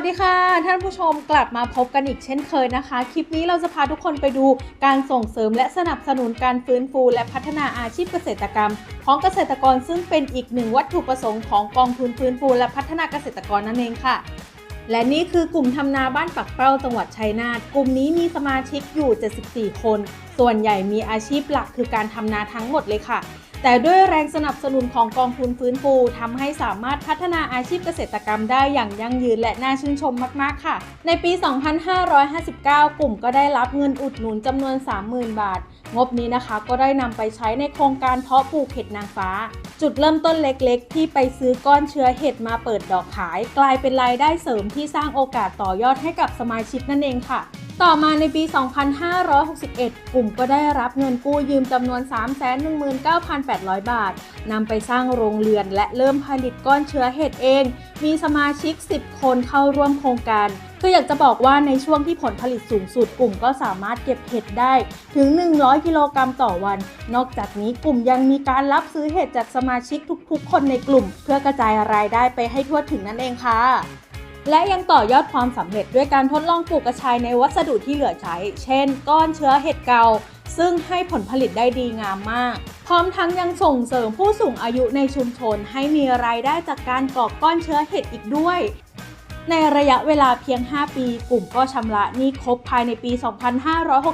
วัสดีค่ะ ท่านผู้ชมกลับมาพบกันอีกเช่นเคยนะคะ คลิปนี้เราจะพาทุกคนไปดูการส่งเสริมและสนับสนุนการฟื้นฟู และพัฒนาอาชีพเกษตรกรรม ของเกษตรกรซึ่งเป็นอีกหนึ่งวัตถุประสงค์ของกองทุนฟื้นฟู และพัฒนาเกษตรกรนั่นเองค่ะ และนี่คือกลุ่มทำนาบ้านปักเป้าจังหวัดชัยนาทกลุ่มนี้มีสมาชิกอยู่ 74 คน ส่วนใหญ่มีอาชีพหลักคือการทำนาทั้งหมดเลยค่ะ แต่ด้วยแรงสนับสนุนของกองทุนฟื้นฟูทำให้สามารถพัฒนาอาชีพเกษตรกรรมได้อย่างยั่งยืนและน่าชื่นชมมาก ๆ ค่ะ ในปี 2559 กลุ่มก็ได้รับเงินอุดหนุนจำนวน 30,000 บาท งบนี้นะคะก็ได้นำไปใช้ในโครงการเพาะปลูกเห็ดนางฟ้า จุดเริ่มต้นเล็กๆ ที่ไปซื้อก้อนเชื้อเห็ดมาเปิดดอกขาย กลายเป็นรายได้เสริมที่สร้างโอกาสต่อยอดให้กับสมาชิกนั่นเองค่ะ ต่อมาในปี 2561 กลุ่มก็ได้รับเงินกู้ยืมจำนวน 319,800 บาท นำไปสร้างโรงเรือนและเริ่มผลิตก้อนเชื้อเห็ดเอง มีสมาชิก 10 คนเข้าร่วมโครงการคืออยากจะบอกว่าในช่วงที่ผลผลิตสูงสุดกลุ่มก็สามารถเก็บเห็ดได้ถึง 100 กิโลกรัมต่อวัน นอกจากนี้กลุ่มยังมีการรับซื้อเห็ดจากสมาชิกทุกๆ คนในกลุ่ม เพื่อกระจายรายได้ไปให้ทั่วถึงนั่นเองค่ะ และยังต่อยอดความสำเร็จด้วยการทดลองปลูกกระชายในวัสดุที่เหลือใช้ เช่น ก้อนเชื้อเห็ดเก่าซึ่งให้ผลผลิตได้ดีงามมาก พร้อมทั้งยังส่งเสริมผู้สูงอายุในชุมชน ให้มีรายได้จากการกอกก้อนเชื้อเห็ดอีกด้วย ในระยะเวลาเพียง 5 ปี กลุ่มก็ชำระหนี้ครบภายในปี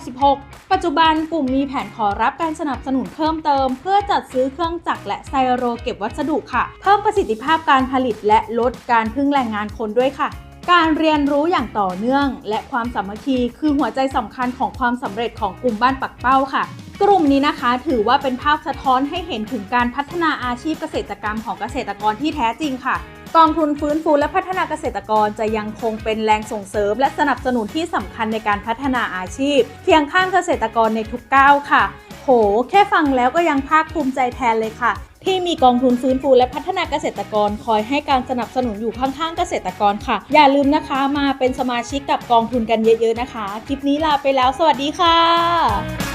2566 ปัจจุบันกลุ่มมีแผนขอรับการสนับสนุนเพิ่มเติม เพื่อจัดซื้อเครื่องจักรและไซโรเก็บวัสดุค่ะ เพิ่มประสิทธิภาพการผลิตและลดการพึ่งแรงงานคนด้วยค่ะการเรียนรู้อย่างต่อเนื่อง และความสามัคคีคือหัวใจสำคัญของความสำเร็จของกลุ่มบ้านปักเป้าค่ะ กลุ่มนี้นะคะ ถือว่าเป็นภาพสะท้อนให้เห็นถึงการพัฒนาอาชีพเกษตรกรรมของเกษตรกรที่แท้จริงค่ะ กองทุนฟื้นฟูและพัฒนาเกษตรกรจะยังคงเป็นแรงส่งเสริม และสนับสนุนที่สำคัญในการพัฒนาอาชีพ เคียงข้างเกษตรกรในทุกก้าวค่ะ โห แค่ฟังแล้วก็ยังภาคภูมิใจแทนเลยค่ะ ที่มีกองทุนฟื้นฟูและพัฒนาเกษตรกรคอยให้การสนับสนุนอยู่ข้างๆเกษตรกรค่ะ อย่าลืมนะคะมาเป็นสมาชิกกับกองทุนกันเยอะ ๆนะคะ คลิปนี้ลาไปแล้ว สวัสดีค่ะ